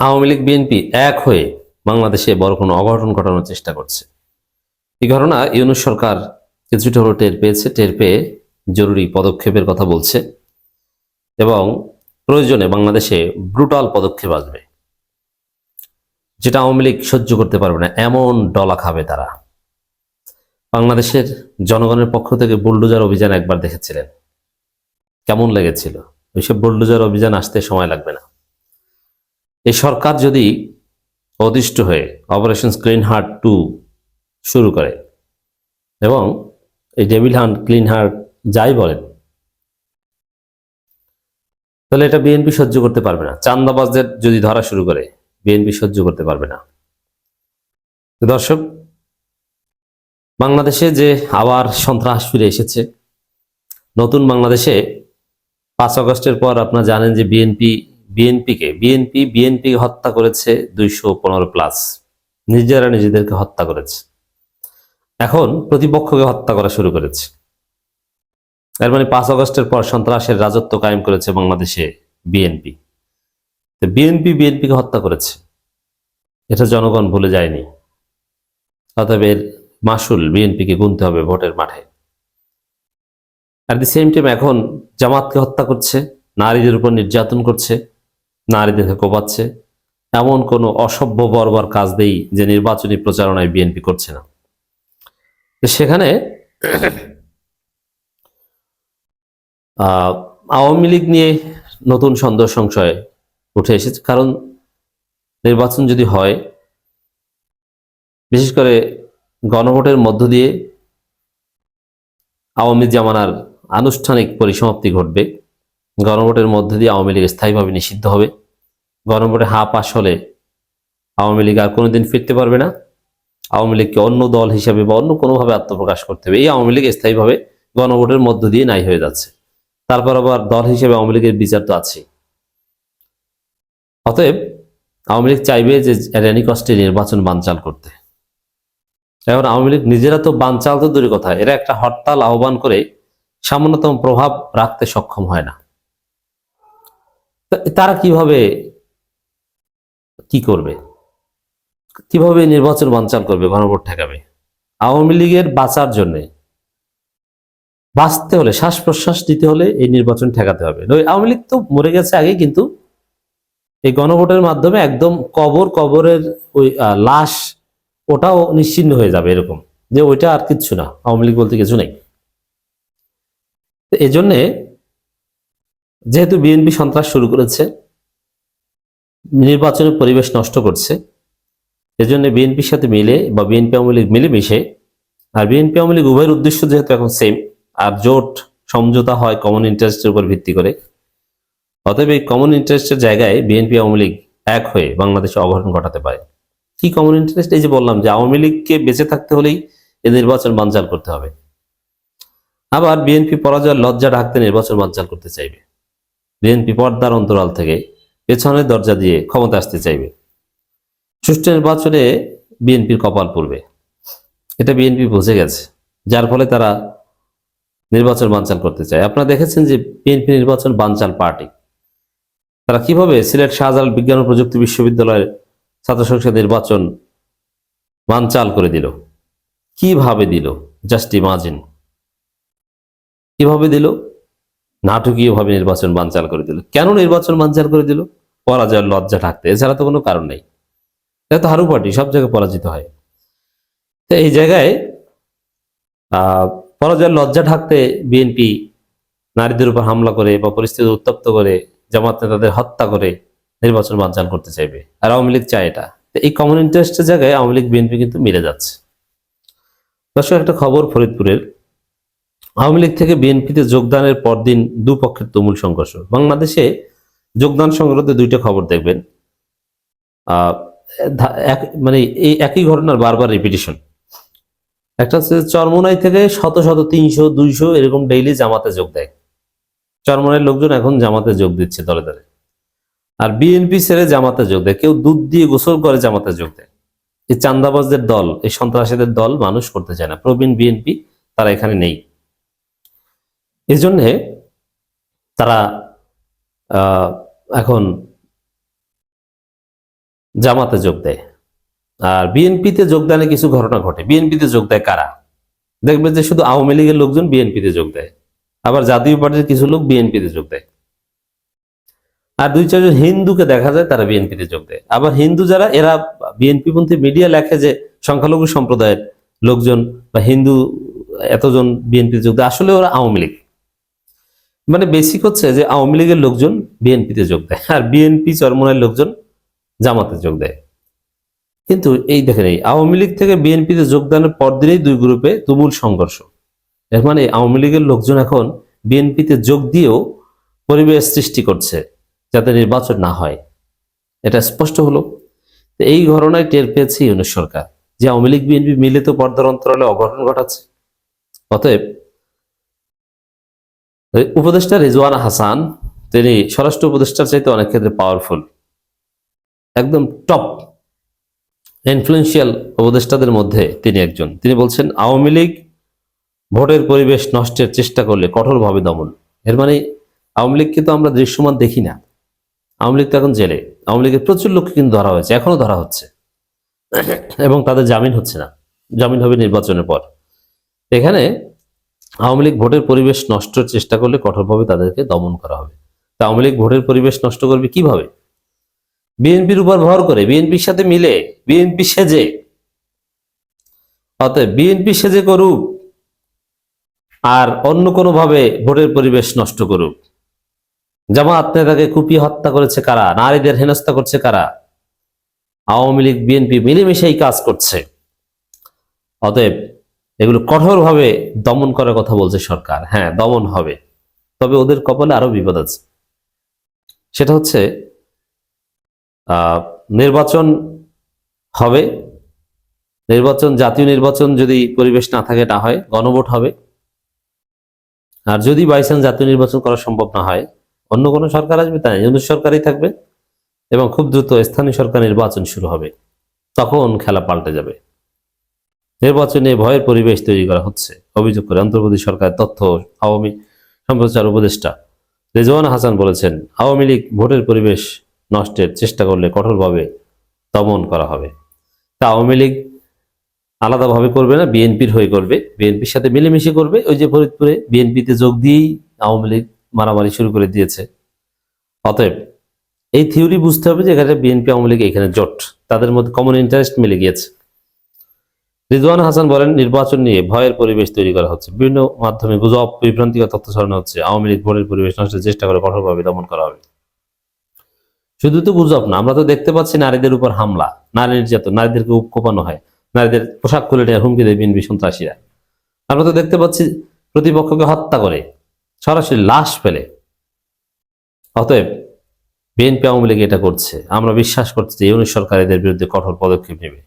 Awami League, BNP এক হয়ে বাংলাদেশে বড় কোনো অঘটন ঘটানোর চেষ্টা করছে। এই ঘটনা ইউনুস সরকার কিছুটা হলো টের পেয়েছে, টের পেয়ে জরুরি পদক্ষেপের কথা বলছে এবং প্রয়োজনে বাংলাদেশে ব্রুটাল পদক্ষেপ আসবে। যেটা আওয়ামী লীগ সহ্য করতে পারবে না, এমন ডলা খাবে তারা। বাংলাদেশের জনগণের পক্ষ থেকে বুলডোজার অভিযান একবার দেখেছিলেন। কেমন লেগেছিল? ওইসব বুলডোজার অভিযান আসতে সময় লাগবে না। এই সরকার যদি অদিষ্ট হয়ে অপারেশন ক্লিন হার্ট টু শুরু করে এবং এই ডেভিল হান্ট ক্লিন হার্ট যাই বলেন, তাহলে এটা বিএনপি সহ্য করতে পারবে না। চান্দাবাজদের যদি ধরা শুরু করে বিএনপি সহ্য করতে পারবে না। দর্শক, বাংলাদেশে যে আবার সন্ত্রাস ফিরে এসেছে, নতুন বাংলাদেশে পাঁচ আগস্টের পর আপনারা জানেন যে বিএনপি বিএনপিকে, বিএনপি বিএনপি হত্যা করেছে দুইশো পনেরো প্লাস নিজেরা নিজেদেরকে হত্যা করেছে। এখন প্রতিপক্ষকে হত্যা করা শুরু করেছে। এর মানে পাঁচ আগস্টের পর সন্ত্রাসের রাজত্ব কায়েম করেছে বাংলাদেশে বিএনপি। তো বিএনপি, বিএনপিকে হত্যা করেছে। এটা জনগণ ভুলে যায়নি। অতএব এর মাসুল বিএনপিকে গুনতে হবে ভোটের মাঠে। অ্যাট দি সেম টাইম এখন জামাতকে হত্যা করছে, নারীদের উপর নির্যাতন করছে। নারীদেরকে কোপাচ্ছে এমন কোনো অসভ্য, বর্বর কাজ দেই যে নির্বাচনী প্রচারণায় বিএনপি করছে না। সেখানে আওয়ামী লীগ নিয়ে নতুন সন্দেহ সংশয় উঠে এসেছে। কারণ নির্বাচন যদি হয়, বিশেষ করে গণভোটের মধ্য দিয়ে আওয়ামী জামানার আনুষ্ঠানিক পরিসমাপ্তি ঘটবে। গণভোটের মধ্য দিয়ে আওয়ামী লীগ স্থায়ীভাবে নিষিদ্ধ হবে। গণভোটে হা পাশ হলে আওয়ামী লীগ আর কোনোদিন ফিরতে পারবে না। আওয়ামী লীগকে অন্য দল হিসাবে বা অন্য কোনোভাবে আত্মপ্রকাশ করতে হবে। এই আওয়ামী লীগ স্থায়ীভাবে গণভোটের মধ্য দিয়ে নাই হয়ে যাচ্ছে। তারপর আবার দল হিসেবে আওয়ামী লীগের বিচার তো আছেই। অতএব আওয়ামী লীগ চাইবে যে রেনি কষ্টে নির্বাচন বানচাল করতে। এখন আওয়ামী লীগ নিজেরা তো বানচাল তো দূরের কথা। এরা একটা হরতাল আহ্বান করে সামান্যতম প্রভাব রাখতে সক্ষম হয় না। তারা কীভাবে কি করবে? কীভাবে নির্বাচন বানচাল করবে গণভোট ঠেকাবে আওয়ামী লীগের বাঁচার জন্য। বাঁচতে হলে শ্বাস প্রশ্বাস দিতে হলে এই নির্বাচন ঠেকাতে হবে। আওয়ামী লীগ তো মরে গেছে আগে, কিন্তু এই গণভোটের মাধ্যমে একদম কবর কবরের ওই লাশ, ওটাও নিশ্চিন্ন হয়ে যাবে এরকম। যে ওইটা আর কিচ্ছু না, আওয়ামী লীগ বলতে কিছু নেই। তো এই জন্যে যেহেতু বিএনপি সন্ত্রাস শুরু করেছে নির্বাচনের পরিবেশ নষ্ট করছে। এজন্য বিএনপির সাথে মিলে বা বিএনপি আওয়ামী লীগ মিলেমিশে, আর বিএনপি আওয়ামী লীগ উভয়ের উদ্দেশ্য যেহেতু এখন সেম আর জোট সমঝোতা হয় কমন ইন্টারেস্টের উপর ভিত্তি করে। অতএব এই কমন ইন্টারেস্টের জায়গায় বিএনপি আওয়ামী লীগ এক হয়ে বাংলাদেশে অঘটন ঘটাতে পারে। কি কমন ইন্টারেস্ট এই যে বললাম যে আওয়ামী লীগকে বেঁচে থাকতে হলেই এই নির্বাচন বানচাল করতে হবে। আবার বিএনপি পরাজয়ের লজ্জা ঢাকতে নির্বাচন বানচাল করতে চাইবে। বিএনপি পর্দার অন্তরাল থেকে পেছনের দরজা দিয়ে ক্ষমতা আসতে চাইবে। সুষ্ঠু নির্বাচনে বিএনপির কপাল পড়বে। এটা বিএনপি বুঝে গেছে, যার ফলে তারা নির্বাচন বানচাল করতে চায়। আপনারা দেখেছেন যে বিএনপি নির্বাচন বানচাল পার্টি। তারা কীভাবে সিলেট শাহজালাল বিজ্ঞান ও প্রযুক্তি বিশ্ববিদ্যালয়ের ছাত্র সংসদ নির্বাচন বানচাল করে দিল? কীভাবে দিল? Just imagine. কীভাবে দিল? নাটকীয়ভাবে নির্বাচন বানচাল করে দিল। কেন নির্বাচন বানচাল করে দিল? পরাজয়ের লজ্জা থাকতে, এছাড়া তো কোনো কারণ নেই। তো হারু পার্টি, সব জায়গায় পরাজিত হয়। তো এই জায়গায় পরাজয়ের লজ্জা ঢাকতে বিএনপি নারীদের উপর হামলা করে বা পরিস্থিতি উত্তপ্ত করে, জামাত নেতাদের হত্যা করে নির্বাচন বানচাল করতে চাইবে। আর আওয়ামী লীগ চায় এটা। এই কমন ইন্টারেস্টের জায়গায় আওয়ামী লীগ বিএনপি কিন্তু মিলে যাচ্ছে। দর্শক, একটা খবর ফরিদপুরের। আওয়ামী লীগ থেকে বিএনপিতে যোগদানের পরদিন দুপক্ষের তুমুল সংঘর্ষ। বাংলাদেশে যোগদান সংক্রান্ত দুইটা খবর দেখবেন। মানে এই একই ঘটনার বারবার রিপিটিশন একটা হচ্ছে চরমোনাই থেকে শত শত তিনশো, দুইশো এরকম ডেইলি জামাতে যোগ দেয়। চরমোনাইয়ের লোকজন এখন জামাতে যোগ দিচ্ছে দলে দলে। আর বিএনপি ছেড়ে জামাতে যোগ দেয়। কেউ দুধ দিয়ে গোসল করে জামাতে যোগ দেয়। এই চান্দাবাজদের দল, এই সন্ত্রাসীদের দল মানুষ করতে চায় না। প্রবীণ বিএনপি তারা এখানে নেই। এই জন্যে তারা এখন জামাতে যোগ দেয়। আর বিএনপিতে যোগদানে কিছু ঘটনা ঘটে। বিএনপিতে যোগ দেয় কারা? দেখবে যে শুধু আওয়ামী লীগের লোকজন বিএনপিতে যোগ দেয়। আবার জাতীয় পার্টির কিছু লোক বিএনপিতে যোগ দেয়। আর দুই চারজন হিন্দুকে দেখা যায়, তারা বিএনপিতে যোগ দেয়। আবার হিন্দু যারা, এরা বিএনপি পন্থী মিডিয়া লেখে যে সংখ্যালঘু সম্প্রদায়ের লোকজন বা হিন্দু এতজন বিএনপিতে যোগ দেয়। আসলে ওরা আওয়ামী লীগ। মানে বেসিক হচ্ছে যে আওয়ামী লীগের লোকজন বিএনপিতে যোগ দেয় আর বিএনপি চরমনের লোকজন জামাতে যোগ দেয়। কিন্তু এই দেখেন এই আওয়ামী লীগ থেকে বিএনপিতে যোগদানের পরদিনেই দুই গ্রুপে তুমুল সংঘর্ষ। এর মানে আওয়ামী লীগের লোকজন এখন বিএনপিতে যোগ দিয়েও পরিবেশ সৃষ্টি করছে যাতে নির্বাচন না হয়। এটা স্পষ্ট হলো। তো এই ঘটনায় টের পেয়েছে ইউনিট সরকার যে আওয়ামী লীগ, বিএনপি মিলিত পর্দার অন্তরালে অঘটন ঘটাচ্ছে। অতএব উপদেষ্টা রিজওয়ানা হাসান, তিনি স্বরাষ্ট্র উপদেষ্টার চাইতে অনেক ক্ষেত্রে পাওয়ারফুল একদম টপ ইনফ্লুয়েন্সিয়াল উপদেষ্টাদের মধ্যে তিনি একজন। তিনি বলছেন, আওয়ামী লীগ ভোটের পরিবেশ নষ্টের চেষ্টা করলে কঠোরভাবে দমন। এর মানে আওয়ামী লীগকে তো আমরা দৃশ্যমান দেখি না। আওয়ামী লীগ তো এখন জেলে। আওয়ামী লীগের প্রচুর লোককে কিন্তু ধরা হয়েছে, এখনও ধরা হচ্ছে। এবং তাদের জামিন হচ্ছে না। জামিন হবে নির্বাচনের পর। এখানে আওয়ামী লীগ ভোটের পরিবেশ নষ্টের চেষ্টা করলে কঠোরভাবে তাদেরকে দমন করা হবে। তা আওয়ামী লীগ ভোটের পরিবেশ নষ্ট করবে কীভাবে? বিএনপির উপর ভর করে, বিএনপির সাথে মিলে, বিএনপি সেজে। অতএব বিএনপি সেজে করুক আর অন্য কোনোভাবে ভোটের পরিবেশ নষ্ট করুক। জামাত নেতাকে কুপিয়ে হত্যা করেছে কারা? নারীদের হেনস্থা করছে কারা? আওয়ামী লীগ, বিএনপি মিলেমিশেই কাজ করছে। অতএব এগুলো কঠোরভাবে দমন করার কথা বলছে সরকার। হ্যাঁ দমন হবে। তবে ওদের কপালে আরও বিপদ আছে। সেটা হচ্ছে নির্বাচন হবে। নির্বাচন, জাতীয় নির্বাচন যদি পরিবেশ না থাকে না হয়, গণভোট হবে। আর যদি বাইচান্স জাতীয় নির্বাচন করা সম্ভব না হয়, অন্য কোনো সরকার আসবে, তাই ইউনিট সরকারই থাকবে এবং খুব দ্রুত স্থানীয় সরকার নির্বাচন শুরু হবে। তখন খেলা পাল্টে যাবে। নির্বাচনে ভয়ের পরিবেশ তৈরি করা হচ্ছে। অভিযোগ করে অন্তর্বর্তী সরকার তথ্য আওয়ামী সম্প্রচার উপদেষ্টা রেজওয়ান হাসান বলেছেন, আওয়ামী লীগ ভোটের পরিবেশ নষ্টের চেষ্টা করলে কঠোরভাবে দমন করা হবে। তা আওয়ামী লীগ আলাদাভাবে করবে না, বিএনপির হয়ে করবে। বিএনপির সাথে মিলেমিশে করবে। ওই যে ফরিদপুরে বিএনপিতে যোগ দিয়েই আওয়ামী লীগ মারামারি শুরু করে দিয়েছে। অতএব এই থিওরি বুঝতে হবে যে এখানে বিএনপি, আওয়ামী লীগ এখানে জোট। তাদের মধ্যে কমন ইন্টারেস্ট মিলে গিয়েছে। রিজওয়ান হাসান বলেন, নির্বাচন নিয়ে ভয়ের পরিবেশ তৈরি করা হচ্ছে। বিভিন্ন মাধ্যমে গুজব, বিভ্রান্তিকর তথ্য ছড়ানো হচ্ছে। আওয়ামী লীগ ভোটের পরিবেশ নষ্টের চেষ্টা করে কঠোরভাবে দমন করা হবে। শুধু তো গুজব না, আমরা তো দেখতে পাচ্ছি নারীদের উপর হামলা। নারী নির্যাতন, নারীদেরকে কোপানো হয়। নারীদের পোশাক খুলে নেওয়ার হুমকি দেয় বিএনপি সন্ত্রাসীরা। আমরা তো দেখতে পাচ্ছি প্রতিপক্ষকে হত্যা করে, সরাসরি লাশ ফেলে। অতএব বিএনপি আওয়ামী লীগ এটা করছে। আমরা বিশ্বাস করছি যে ইউনিট সরকার এদের বিরুদ্ধে কঠোর পদক্ষেপ নেবে।